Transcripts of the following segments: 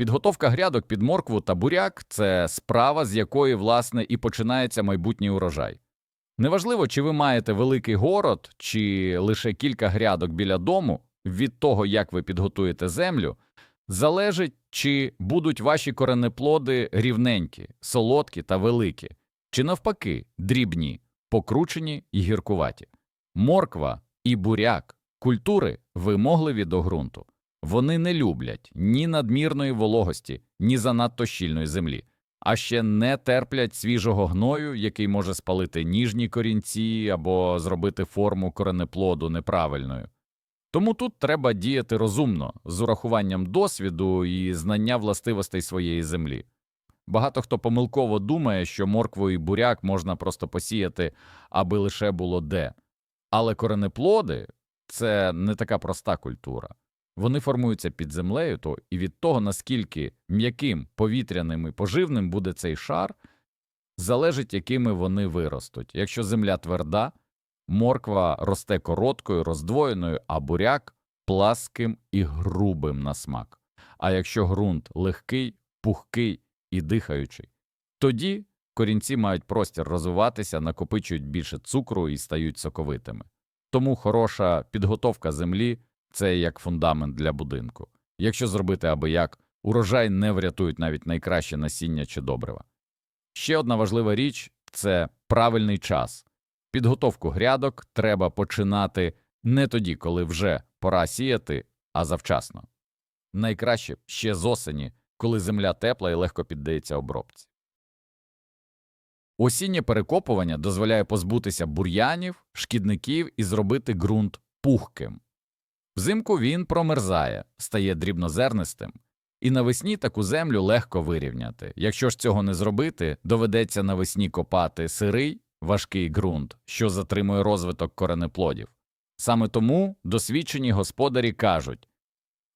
Підготовка грядок під моркву та буряк це справа, з якої, власне, і починається майбутній урожай. Неважливо, чи ви маєте великий город, чи лише кілька грядок біля дому, від того, як ви підготуєте землю, залежить, чи будуть ваші коренеплоди рівненькі, солодкі та великі, чи навпаки, дрібні, покручені і гіркуваті. Морква і буряк культури вимогливі до ґрунту. Вони не люблять ні надмірної вологості, ні занадто щільної землі, а ще не терплять свіжого гною, який може спалити ніжні корінці або зробити форму коренеплоду неправильною. Тому тут треба діяти розумно, з урахуванням досвіду і знання властивостей своєї землі. Багато хто помилково думає, що моркву і буряк можна просто посіяти, аби лише було де. Але коренеплоди це не така проста культура. Вони формуються під землею, то і від того, наскільки м'яким, повітряним і поживним буде цей шар, залежить, якими вони виростуть. Якщо земля тверда, морква росте короткою, роздвоєною, а буряк пласким і грубим на смак. А якщо ґрунт легкий, пухкий і дихаючий, тоді корінці мають простір розвиватися, накопичують більше цукру і стають соковитими. Тому хороша підготовка землі це як фундамент для будинку. Якщо зробити аби як, урожай не врятують навіть найкраще насіння чи добрива. Ще одна важлива річ це правильний час. Підготовку грядок треба починати не тоді, коли вже пора сіяти, а завчасно. Найкраще ще з осені, коли земля тепла і легко піддається обробці. Осіннє перекопування дозволяє позбутися бур'янів, шкідників і зробити ґрунт пухким. Взимку він промерзає, стає дрібнозернистим, і навесні таку землю легко вирівняти. Якщо ж цього не зробити, доведеться навесні копати сирий, важкий ґрунт, що затримує розвиток коренеплодів. Саме тому досвідчені господарі кажуть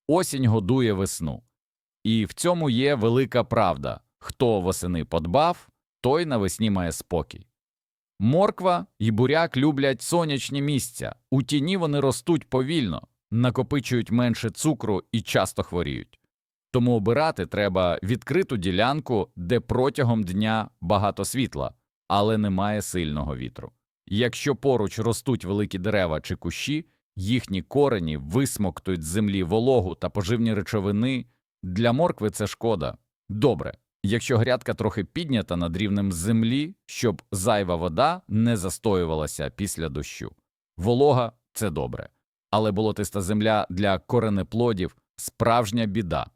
осінь годує весну. І в цьому є велика правда хто восени подбав, той навесні має спокій. Морква і буряк люблять сонячні місця, у тіні вони ростуть повільно, накопичують менше цукру і часто хворіють. Тому обирати треба відкриту ділянку, де протягом дня багато світла, але немає сильного вітру. Якщо поруч ростуть великі дерева чи кущі, їхні корені висмоктують з землі вологу та поживні речовини. Для моркви це шкода. Добре, якщо грядка трохи піднята над рівнем землі, щоб зайва вода не застоювалася після дощу. Волога це добре, але болотиста земля для коренеплодів справжня біда.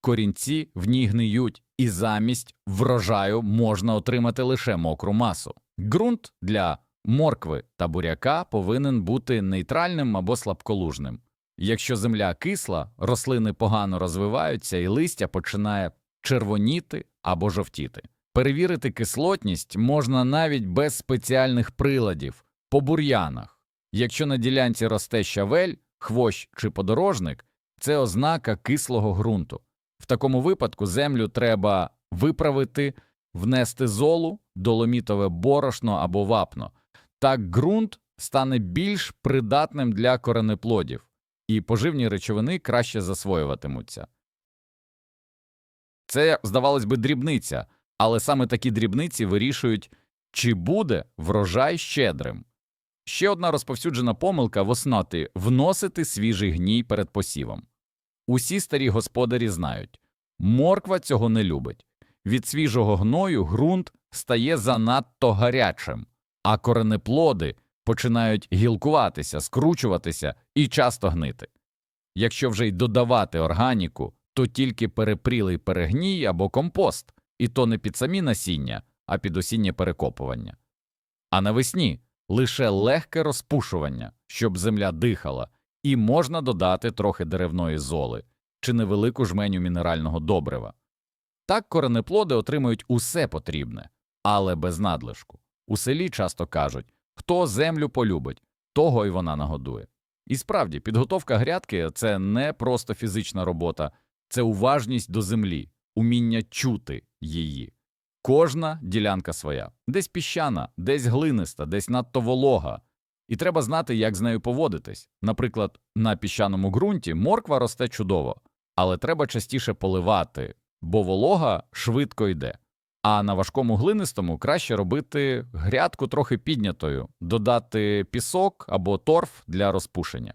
Корінці в ній гниють, і замість врожаю можна отримати лише мокру масу. Ґрунт для моркви та буряка повинен бути нейтральним або слабколужним. Якщо земля кисла, рослини погано розвиваються і листя починає червоніти або жовтіти. Перевірити кислотність можна навіть без спеціальних приладів по бур'янах. Якщо на ділянці росте щавель, хвощ чи подорожник, це ознака кислого ґрунту. В такому випадку землю треба виправити, внести золу, доломітове борошно або вапно. Так ґрунт стане більш придатним для коренеплодів, і поживні речовини краще засвоюватимуться. Це, здавалось би, дрібниця, але саме такі дрібниці вирішують, чи буде врожай щедрим. Ще одна розповсюджена помилка в осноти – вносити свіжий гній перед посівом. Усі старі господарі знають морква цього не любить. Від свіжого гною ґрунт стає занадто гарячим, а коренеплоди починають гілкуватися, скручуватися і часто гнити. Якщо вже й додавати органіку, то тільки перепрілий перегній або компост, і то не під самі насіння, а під осіннє перекопування. А навесні лише легке розпушування, щоб земля дихала, і можна додати трохи деревної золи чи невелику жменю мінерального добрива. Так коренеплоди отримують усе потрібне, але без надлишку. У селі часто кажуть хто землю полюбить, того й вона нагодує. І справді, підготовка грядки це не просто фізична робота, це уважність до землі, уміння чути її. Кожна ділянка своя, десь піщана, десь глиниста, десь надто волога. І треба знати, як з нею поводитись. Наприклад, на піщаному ґрунті морква росте чудово, але треба частіше поливати, бо волога швидко йде. А на важкому глинистому краще робити грядку трохи піднятою, додати пісок або торф для розпушення.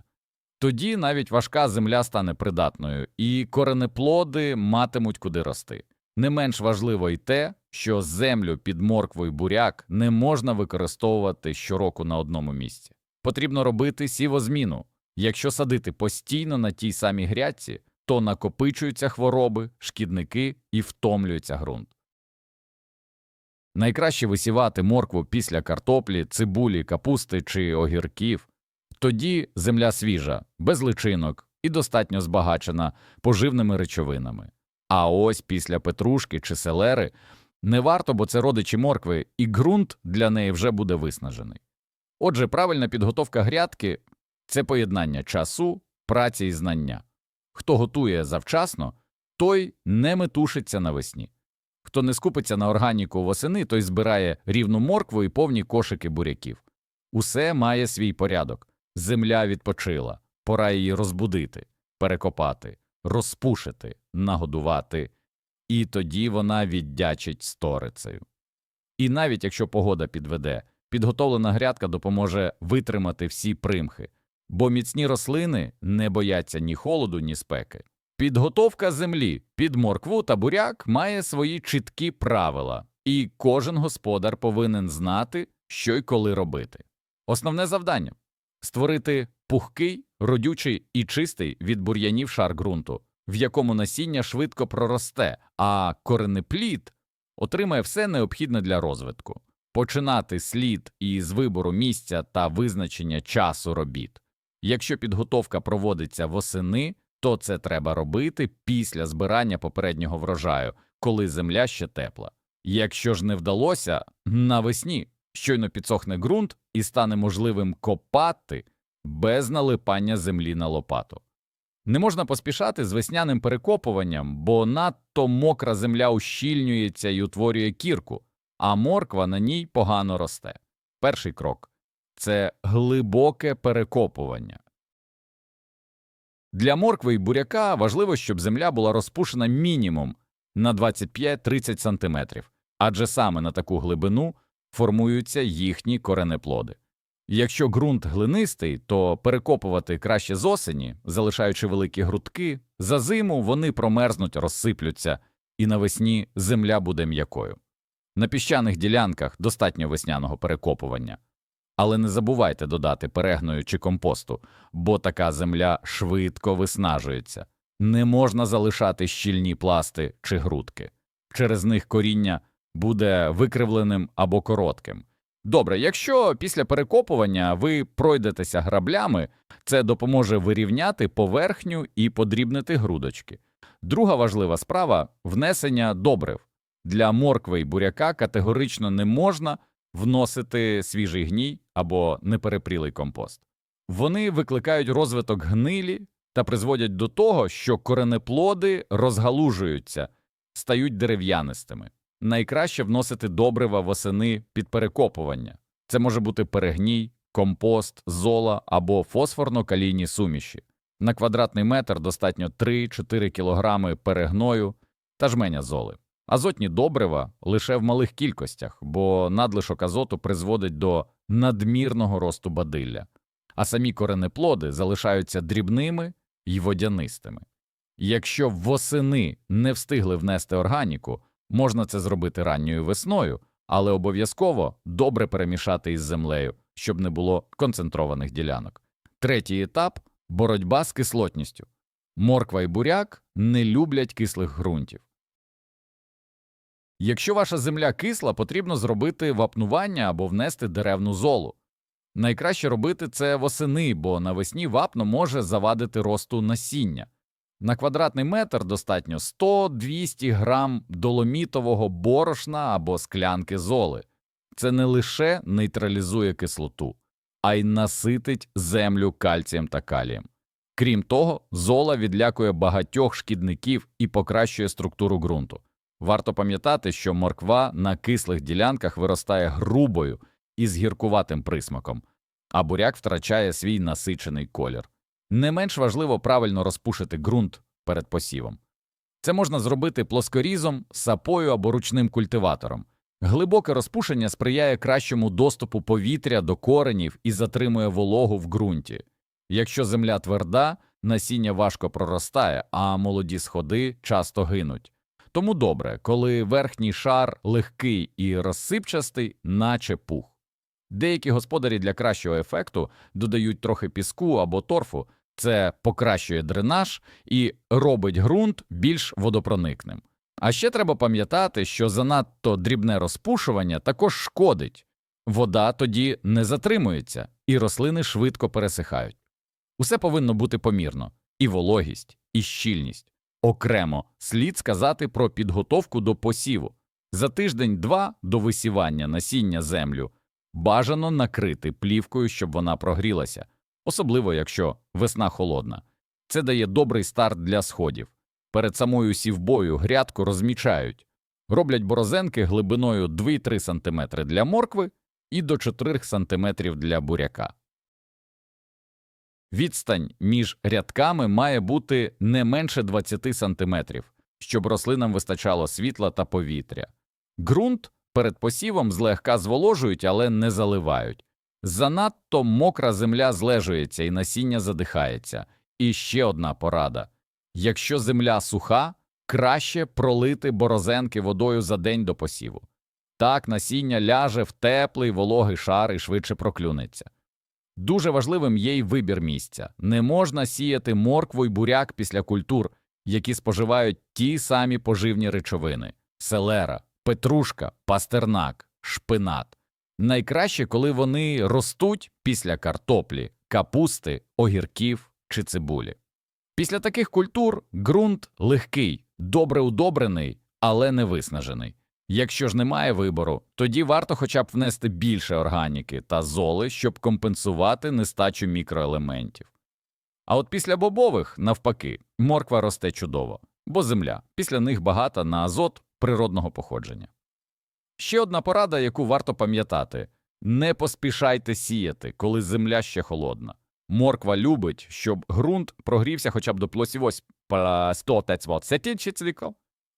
Тоді навіть важка земля стане придатною, і коренеплоди матимуть куди рости. Не менш важливо й те, що землю під морквою буряк не можна використовувати щороку на одному місці. Потрібно робити сівозміну. Якщо садити постійно на тій самій грядці, то накопичуються хвороби, шкідники і втомлюється ґрунт. Найкраще висівати моркву після картоплі, цибулі, капусти чи огірків. Тоді земля свіжа, без личинок і достатньо збагачена поживними речовинами. А ось після петрушки чи селери не варто, бо це родичі моркви, і ґрунт для неї вже буде виснажений. Отже, правильна підготовка грядки це поєднання часу, праці і знання. Хто готує завчасно, той не метушиться навесні. Хто не скупиться на органіку восени, той збирає рівну моркву і повні кошики буряків. Усе має свій порядок. Земля відпочила, пора її розбудити, перекопати, розпушити, нагодувати, і тоді вона віддячить сторицею. І навіть якщо погода підведе, підготовлена грядка допоможе витримати всі примхи, бо міцні рослини не бояться ні холоду, ні спеки. Підготовка землі під моркву та буряк має свої чіткі правила, і кожен господар повинен знати, що й коли робити. Основне завдання створити пухкий, родючий і чистий від бур'янів шар ґрунту, в якому насіння швидко проросте, а коренеплід отримає все необхідне для розвитку. Починати слід із вибору місця та визначення часу робіт. Якщо підготовка проводиться восени, то це треба робити після збирання попереднього врожаю, коли земля ще тепла. Якщо ж не вдалося, навесні щойно підсохне ґрунт і стане можливим копати без налипання землі на лопату. Не можна поспішати з весняним перекопуванням, бо надто мокра земля ущільнюється і утворює кірку, а морква на ній погано росте. Перший крок це глибоке перекопування. Для моркви і буряка важливо, щоб земля була розпушена мінімум на 25-30 см, адже саме на таку глибину формуються їхні коренеплоди. Якщо ґрунт глинистий, то перекопувати краще з осені, залишаючи великі грудки, за зиму вони промерзнуть, розсиплються, і навесні земля буде м'якою. На піщаних ділянках достатньо весняного перекопування. Але не забувайте додати перегною чи компосту, бо така земля швидко виснажується. Не можна залишати щільні пласти чи грудки. Через них коріння буде викривленим або коротким. Добре, якщо після перекопування ви пройдетеся граблями, це допоможе вирівняти поверхню і подрібнити грудочки. Друга важлива справа внесення добрив. Для моркви й буряка категорично не можна вносити свіжий гній або неперепрілий компост. Вони викликають розвиток гнилі та призводять до того, що коренеплоди розгалужуються, стають дерев'янистими. Найкраще вносити добрива восени під перекопування. Це може бути перегній, компост, зола або фосфорно-калійні суміші. На квадратний метр достатньо 3-4 кг перегною та жменя золи. Азотні добрива лише в малих кількостях, бо надлишок азоту призводить до надмірного росту бадилля, а самі коренеплоди залишаються дрібними й водянистими. Якщо восени не встигли внести органіку, можна це зробити ранньою весною, але обов'язково добре перемішати із землею, щоб не було концентрованих ділянок. Третій етап боротьба з кислотністю. Морква і буряк не люблять кислих ґрунтів. Якщо ваша земля кисла, потрібно зробити вапнування або внести деревну золу. Найкраще робити це восени, бо навесні вапно може завадити росту насіння. На квадратний метр достатньо 100-200 грам доломітового борошна або склянки золи. Це не лише нейтралізує кислоту, а й наситить землю кальцієм та калієм. Крім того, зола відлякує багатьох шкідників і покращує структуру ґрунту. Варто пам'ятати, що морква на кислих ділянках виростає грубою і з гіркуватим присмаком, а буряк втрачає свій насичений колір. Не менш важливо правильно розпушити ґрунт перед посівом. Це можна зробити плоскорізом, сапою або ручним культиватором. Глибоке розпушення сприяє кращому доступу повітря до коренів і затримує вологу в ґрунті. Якщо земля тверда, насіння важко проростає, а молоді сходи часто гинуть. Тому добре, коли верхній шар легкий і розсипчастий, наче пух. Деякі господарі для кращого ефекту додають трохи піску або торфу, це покращує дренаж і робить ґрунт більш водопроникним. А ще треба пам'ятати, що занадто дрібне розпушування також шкодить. Вода тоді не затримується, і рослини швидко пересихають. Усе повинно бути помірно і вологість, і щільність. Окремо слід сказати про підготовку до посіву. За тиждень-два до висівання насіння землю бажано накрити плівкою, щоб вона прогрілася, особливо якщо весна холодна. Це дає добрий старт для сходів. Перед самою сівбою грядку розмічають, роблять борозенки глибиною 2-3 см для моркви і до 4 см для буряка. Відстань між рядками має бути не менше 20 см, щоб рослинам вистачало світла та повітря. Ґрунт перед посівом злегка зволожують, але не заливають. Занадто мокра земля злежується і насіння задихається. І ще одна порада. Якщо земля суха, краще пролити борозенки водою за день до посіву. Так насіння ляже в теплий вологий шар і швидше проклюнеться. Дуже важливим є й вибір місця. Не можна сіяти моркву й буряк після культур, які споживають ті самі поживні речовини селера, петрушка, пастернак, шпинат. Найкраще, коли вони ростуть після картоплі, капусти, огірків чи цибулі. Після таких культур ґрунт легкий, добре удобрений, але не виснажений. Якщо ж немає вибору, тоді варто хоча б внести більше органіки та золи, щоб компенсувати нестачу мікроелементів. А от після бобових, навпаки, морква росте чудово, бо земля після них багата на азот природного походження. Ще одна порада, яку варто пам'ятати не поспішайте сіяти, коли земля ще холодна. Морква любить, щоб ґрунт прогрівся хоча б до плюс 120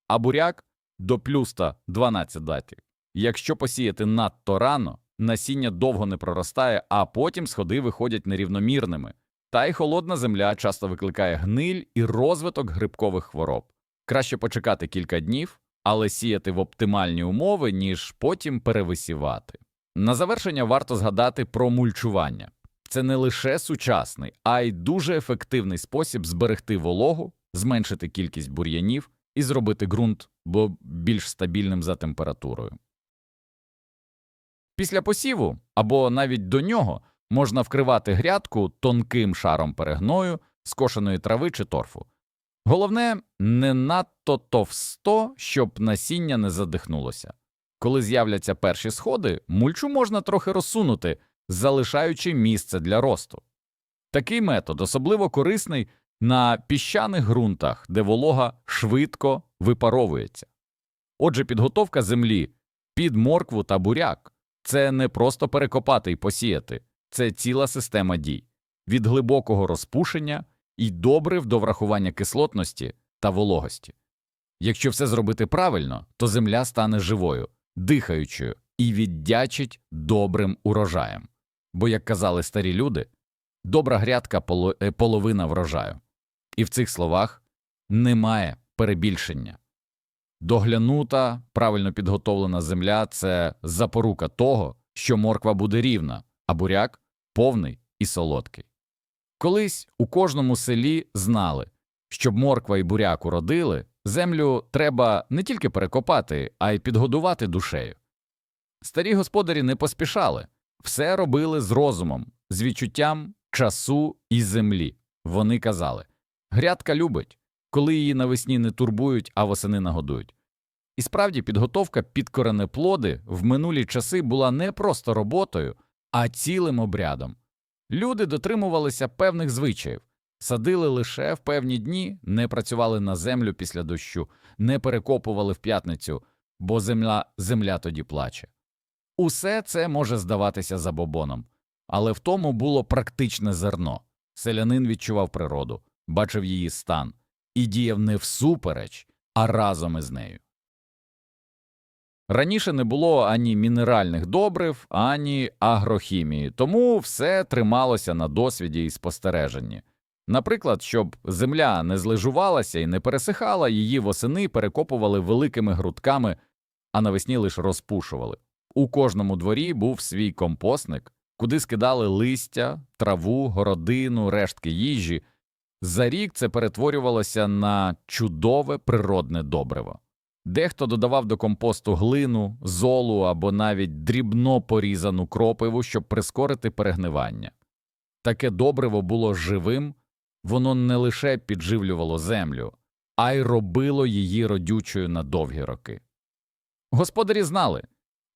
а буряк до плюс 12 датів. Якщо посіяти надто рано, насіння довго не проростає, а потім сходи виходять нерівномірними. Та й холодна земля часто викликає гниль і розвиток грибкових хвороб. Краще почекати кілька днів, але сіяти в оптимальні умови, ніж потім перевисівати. На завершення варто згадати про мульчування. Це не лише сучасний, а й дуже ефективний спосіб зберегти вологу, зменшити кількість бур'янів і зробити ґрунт більш стабільним за температурою. Після посіву або навіть до нього можна вкривати грядку тонким шаром перегною, скошеної трави чи торфу. Головне, не надто товсто, щоб насіння не задихнулося. Коли з'являться перші сходи, мульчу можна трохи розсунути, залишаючи місце для росту. Такий метод особливо корисний на піщаних ґрунтах, де волога швидко випаровується. Отже, підготовка землі під моркву та буряк це не просто перекопати і посіяти, це ціла система дій від глибокого розпушення і добрив до врахування кислотності та вологості. Якщо все зробити правильно, то земля стане живою, дихаючою і віддячить добрим урожаєм. Бо, як казали старі люди, добра грядка е, половина врожаю. І в цих словах немає перебільшення. Доглянута, правильно підготовлена земля це запорука того, що морква буде рівна, а буряк повний і солодкий. Колись у кожному селі знали, щоб морква і буряк уродили, землю треба не тільки перекопати, а й підгодувати душею. Старі господарі не поспішали, все робили з розумом, з відчуттям часу і землі. Вони казали Грядка любить, коли її навесні не турбують, а восени нагодують. І справді підготовка під коренеплоди в минулі часи була не просто роботою, а цілим обрядом. Люди дотримувалися певних звичаїв, садили лише в певні дні, не працювали на землю після дощу, не перекопували в п'ятницю, бо земля, земля тоді плаче. Усе це може здаватися забобоном, але в тому було практичне зерно. Селянин відчував природу, бачив її стан і діяв не всупереч, а разом із нею. Раніше не було ані мінеральних добрив, ані агрохімії, тому все трималося на досвіді і спостереженні. Наприклад, щоб земля не злежувалася і не пересихала, її восени перекопували великими грудками, а навесні лише розпушували. У кожному дворі був свій компостник, куди скидали листя, траву, городину, рештки їжі. За рік це перетворювалося на чудове природне добриво. Дехто додавав до компосту глину, золу або навіть дрібно порізану кропиву, щоб прискорити перегнивання. Таке добриво було живим, воно не лише підживлювало землю, а й робило її родючою на довгі роки. Господарі знали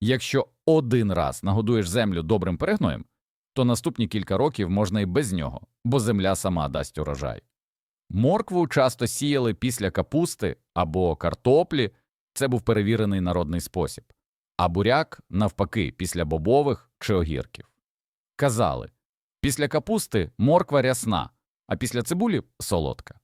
якщо один раз нагодуєш землю добрим перегноєм, то наступні кілька років можна і без нього, бо земля сама дасть урожай. Моркву часто сіяли після капусти або картоплі, це був перевірений народний спосіб, а буряк, навпаки, після бобових чи огірків. Казали після капусти морква рясна, а після цибулі солодка.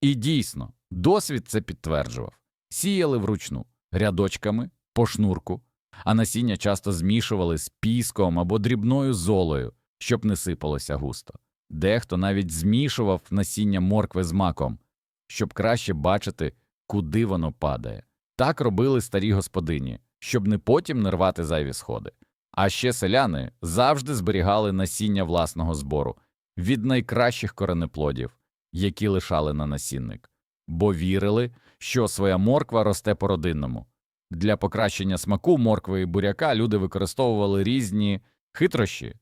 І дійсно, досвід це підтверджував сіяли вручну рядочками по шнурку, а насіння часто змішували з піском або дрібною золою, щоб не сипалося густо. Дехто навіть змішував насіння моркви з маком, щоб краще бачити, куди воно падає. Так робили старі господині, щоб не потім не рвати зайві сходи. А ще селяни завжди зберігали насіння власного збору від найкращих коренеплодів, які лишали на насінник, бо вірили, що своя морква росте по родинному. Для покращення смаку моркви і буряка люди використовували різні хитрощі.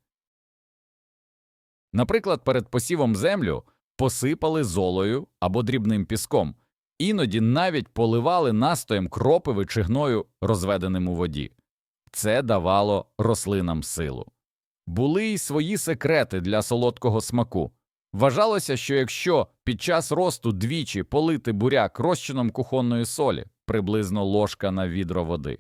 Наприклад, перед посівом землю посипали золою або дрібним піском, іноді навіть поливали настоєм кропиви чи гною, розведеним у воді. Це давало рослинам силу. Були й свої секрети для солодкого смаку. Вважалося, що якщо під час росту двічі полити буряк розчином кухонної солі, приблизно ложка на відро води,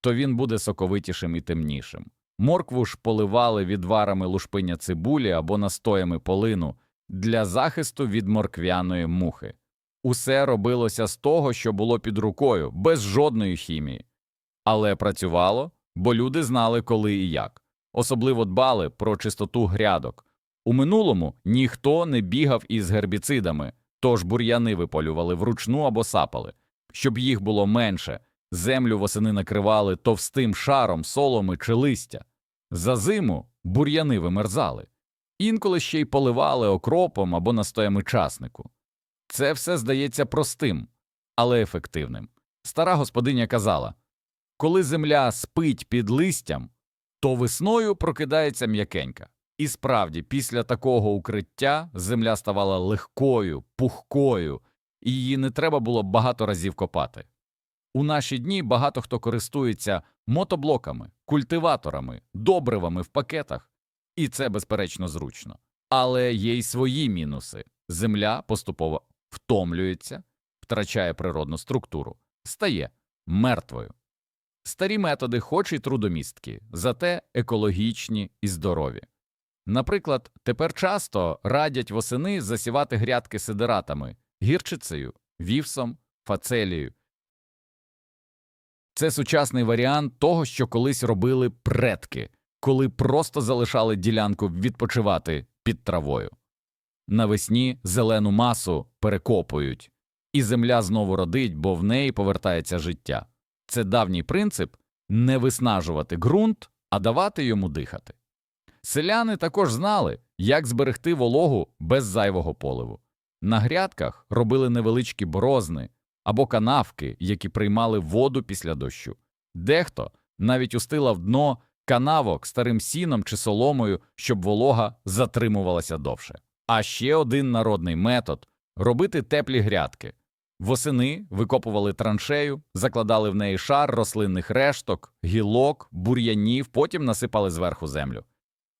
то він буде соковитішим і темнішим. Моркву ж поливали відварами лушпиня цибулі або настоями полину для захисту від морквяної мухи. Усе робилося з того, що було під рукою, без жодної хімії. Але працювало, бо люди знали, коли і як. Особливо дбали про чистоту грядок. У минулому ніхто не бігав із гербіцидами, тож бур'яни виполювали вручну або сапали. Щоб їх було менше, землю восени накривали товстим шаром соломи чи листя. За зиму бур'яни вимерзали, інколи ще й поливали окропом або настоями часнику. Це все здається простим, але ефективним. Стара господиня казала коли земля спить під листям, то весною прокидається м'якенька. І справді, після такого укриття земля ставала легкою, пухкою, і її не треба було багато разів копати. У наші дні багато хто користується мотоблоками, культиваторами, добривами в пакетах, і це, безперечно, зручно. Але є й свої мінуси земля поступово втомлюється, втрачає природну структуру, стає мертвою. Старі методи, хоч і трудомісткі, зате екологічні і здорові. Наприклад, тепер часто радять восени засівати грядки сидератами, гірчицею, вівсом, фацелією. Це сучасний варіант того, що колись робили предки, коли просто залишали ділянку відпочивати під травою. Навесні зелену масу перекопують, і земля знову родить, бо в неї повертається життя. Це давній принцип не виснажувати ґрунт, а давати йому дихати. Селяни також знали, як зберегти вологу без зайвого поливу. На грядках робили невеличкі борозни або канавки, які приймали воду після дощу. Дехто навіть устилав дно канавок старим сіном чи соломою, щоб волога затримувалася довше. А ще один народний метод робити теплі грядки. Восени викопували траншею, закладали в неї шар рослинних решток, гілок, бур'янів, потім насипали зверху землю.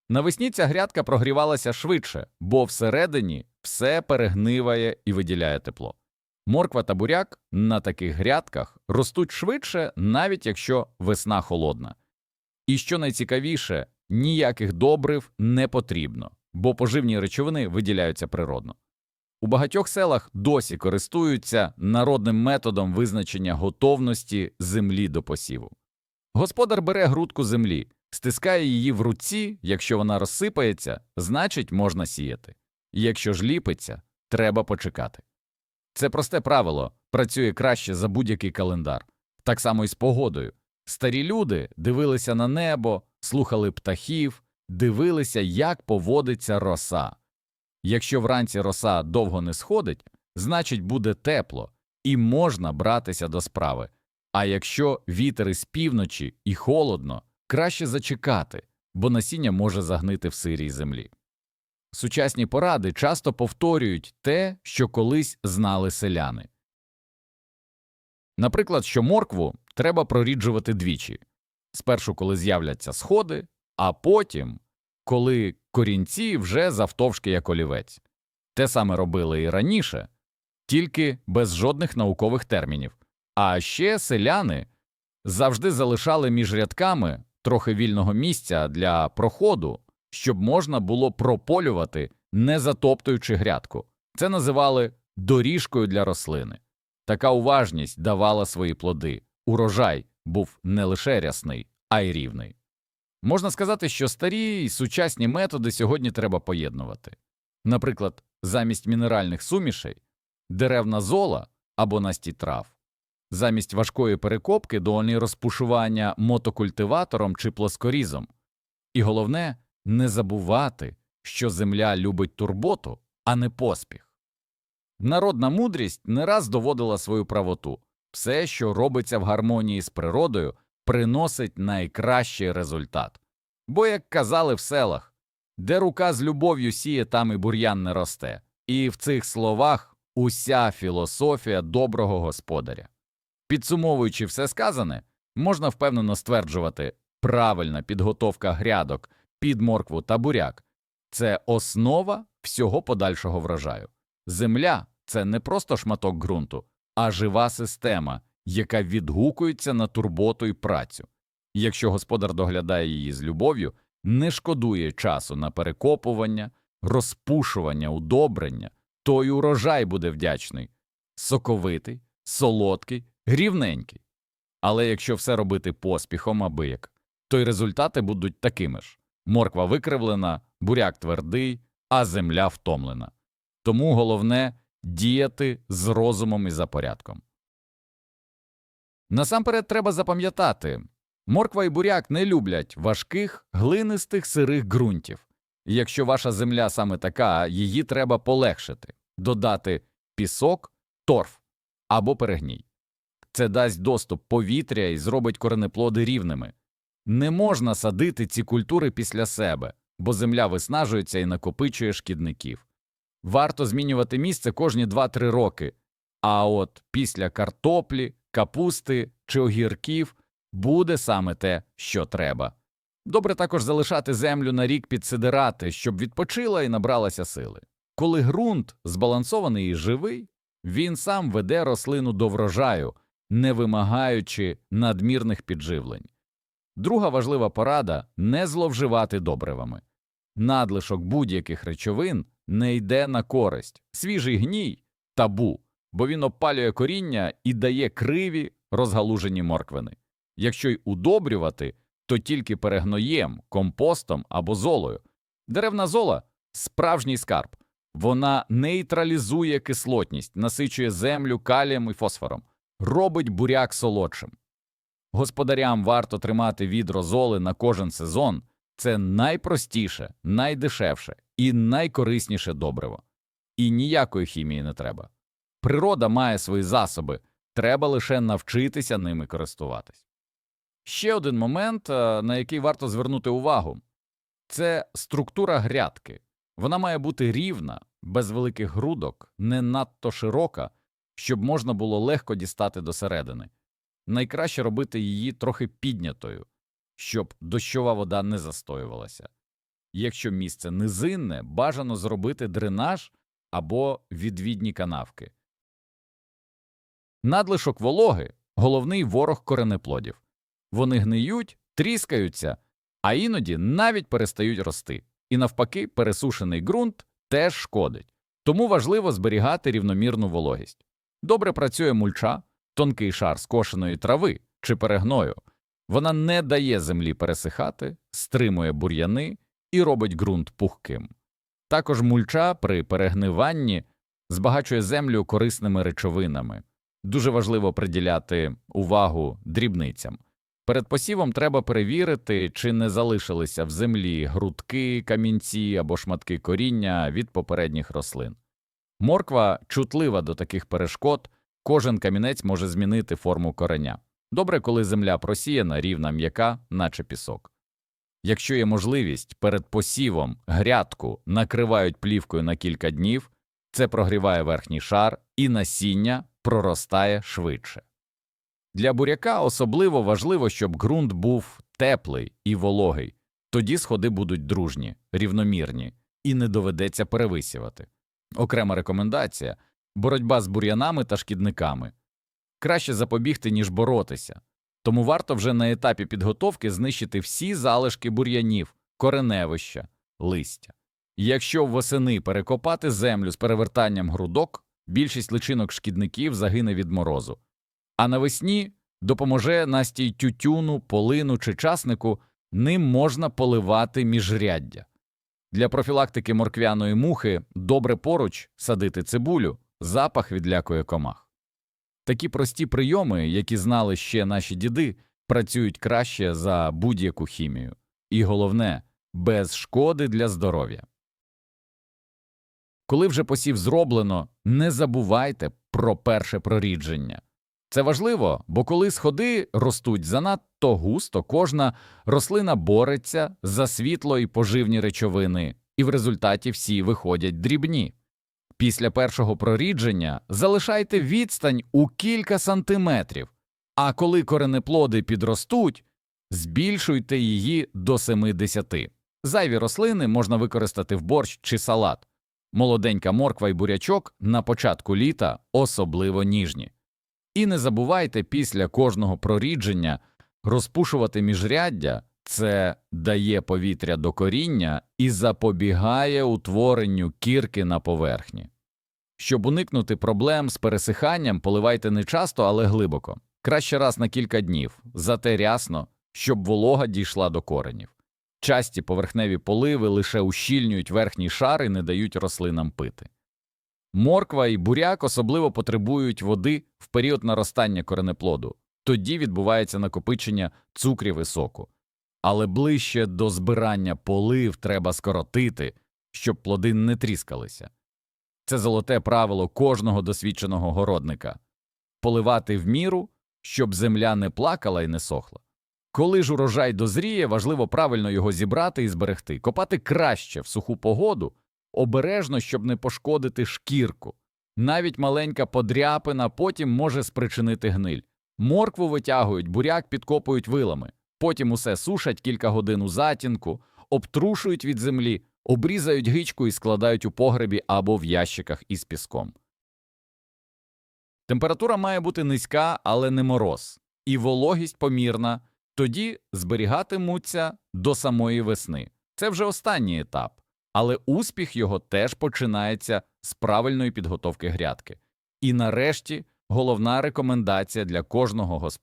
Навесні ця грядка прогрівалася швидше, бо всередині все перегниває і виділяє тепло. Морква та буряк на таких грядках ростуть швидше, навіть якщо весна холодна. І що найцікавіше, ніяких добрив не потрібно, бо поживні речовини виділяються природно. У багатьох селах досі користуються народним методом визначення готовності землі до посіву. Господар бере грудку землі, стискає її в руці, якщо вона розсипається, значить можна сіяти. Якщо ж ліпиться, треба почекати. Це просте правило працює краще за будь-який календар. Так само і з погодою. Старі люди дивилися на небо, слухали птахів, дивилися, як поводиться роса. Якщо вранці роса довго не сходить, значить буде тепло і можна братися до справи. А якщо вітер із півночі і холодно, краще зачекати, бо насіння може загнити в сирій землі. Сучасні поради часто повторюють те, що колись знали селяни. Наприклад, що моркву треба проріджувати двічі спершу, коли з'являться сходи, а потім, коли корінці вже завтовшки як олівець. Те саме робили і раніше, тільки без жодних наукових термінів. А ще селяни завжди залишали між рядками трохи вільного місця для проходу, щоб можна було прополювати, не затоптуючи грядку. Це називали доріжкою для рослини. Така уважність давала свої плоди. Урожай був не лише рясний, а й рівний. Можна сказати, що старі і сучасні методи сьогодні треба поєднувати. Наприклад, замість мінеральних сумішей деревна зола або настій трав, замість важкої перекопки дольні розпушування мотокультиватором чи плоскорізом. І головне не забувати, що земля любить турботу, а не поспіх. Народна мудрість не раз доводила свою правоту все, що робиться в гармонії з природою, приносить найкращий результат. Бо, як казали в селах, де рука з любов'ю сіє, там і бур'ян не росте, і в цих словах уся філософія доброго господаря. Підсумовуючи все сказане, можна впевнено стверджувати, правильна підготовка грядок під моркву та буряк це основа всього подальшого врожаю. Земля це не просто шматок ґрунту, а жива система, яка відгукується на турботу і працю. Якщо господар доглядає її з любов'ю, не шкодує часу на перекопування, розпушування, удобрення, то й урожай буде вдячний, соковитий, солодкий, рівненький. Але якщо все робити поспіхом аби як, то й результати будуть такими ж морква викривлена, буряк твердий, а земля втомлена. Тому головне діяти з розумом і за порядком. Насамперед треба запам'ятати морква і буряк не люблять важких, глинистих сирих ґрунтів. І Якщо ваша земля саме така, її треба полегшити, додати пісок, торф або перегній. Це дасть доступ повітря і зробить коренеплоди рівними. Не можна садити ці культури після себе, бо земля виснажується і накопичує шкідників. Варто змінювати місце кожні 2-3 роки, а от після картоплі, капусти чи огірків буде саме те, що треба. Добре також залишати землю на рік під сидирати, щоб відпочила і набралася сили. Коли ґрунт збалансований і живий, він сам веде рослину до врожаю, не вимагаючи надмірних підживлень. Друга важлива порада не зловживати добривами. Надлишок будь-яких речовин не йде на користь, свіжий гній табу, бо він опалює коріння і дає криві розгалужені морквини. Якщо й удобрювати, то тільки перегноєм, компостом або золою. Деревна зола справжній скарб. Вона нейтралізує кислотність, насичує землю калієм і фосфором, робить буряк солодшим. Господарям варто тримати відро золи на кожен сезон це найпростіше, найдешевше і найкорисніше добриво. І ніякої хімії не треба. Природа має свої засоби, треба лише навчитися ними користуватись. Ще один момент, е, на який варто звернути увагу, це структура грядки. Вона має бути рівна, без великих грудок, не надто широка, щоб можна було легко дістати до середини. Найкраще робити її трохи піднятою, щоб дощова вода не застоювалася. Якщо місце низинне, бажано зробити дренаж або відвідні канавки. Надлишок вологи головний ворог коренеплодів. Вони гниють, тріскаються, а іноді навіть перестають рости. І навпаки, пересушений ґрунт теж шкодить. Тому важливо зберігати рівномірну вологість. Добре працює мульча, тонкий шар скошеної трави чи перегною. Вона не дає землі пересихати, стримує бур'яни і робить ґрунт пухким. Також мульча при перегниванні збагачує землю корисними речовинами. Дуже важливо приділяти увагу дрібницям. Перед посівом треба перевірити, чи не залишилися в землі грудки, камінці або шматки коріння від попередніх рослин. Морква чутлива до таких перешкод, кожен камінець може змінити форму кореня. Добре, коли земля просіяна, рівна м'яка, наче пісок. Якщо є можливість, перед посівом грядку накривають плівкою на кілька днів, це прогріває верхній шар і насіння проростає швидше. Для буряка особливо важливо, щоб ґрунт був теплий і вологий, тоді сходи будуть дружні, рівномірні і не доведеться перевисівати. Окрема рекомендація боротьба з бур'янами та шкідниками. Краще запобігти, ніж боротися, тому варто вже на етапі підготовки знищити всі залишки бур'янів, кореневища, листя. Якщо восени перекопати землю з перевертанням грудок, більшість личинок шкідників загине від морозу. А навесні допоможе настій тютюну, полину чи часнику, ним можна поливати міжряддя. Для профілактики морквяної мухи добре поруч садити цибулю, запах відлякує комах. Такі прості прийоми, які знали ще наші діди, працюють краще за будь-яку хімію. І головне, без шкоди для здоров'я. Коли вже посів зроблено, не забувайте про перше прорідження. Це важливо, бо коли сходи ростуть занадто густо, кожна рослина бореться за світло і поживні речовини, і в результаті всі виходять дрібні. Після першого прорідження залишайте відстань у кілька сантиметрів, а коли коренеплоди підростуть, збільшуйте її до 70. Зайві рослини можна використати в борщ чи салат. Молоденька морква і бурячок на початку літа особливо ніжні. І не забувайте після кожного прорідження розпушувати міжряддя це дає повітря до коріння і запобігає утворенню кірки на поверхні. Щоб уникнути проблем з пересиханням, поливайте не часто, але глибоко. Краще раз на кілька днів, зате рясно, щоб волога дійшла до коренів. Часті поверхневі поливи лише ущільнюють верхній шар і не дають рослинам пити. Морква і буряк особливо потребують води в період наростання коренеплоду, тоді відбувається накопичення цукрів і соку. Але ближче до збирання полив треба скоротити, щоб плоди не тріскалися. Це золоте правило кожного досвідченого городника поливати в міру, щоб земля не плакала і не сохла. Коли ж урожай дозріє, важливо правильно його зібрати і зберегти, копати краще в суху погоду, обережно, щоб не пошкодити шкірку. Навіть маленька подряпина потім може спричинити гниль. Моркву витягують, буряк підкопують вилами, потім усе сушать кілька годин у затінку, обтрушують від землі, обрізають гичку і складають у погребі або в ящиках із піском. Температура має бути низька, але не мороз, і вологість помірна, тоді зберігатимуться до самої весни. Це вже останній етап, але успіх його теж починається з правильної підготовки грядки. І нарешті головна рекомендація для кожного господаря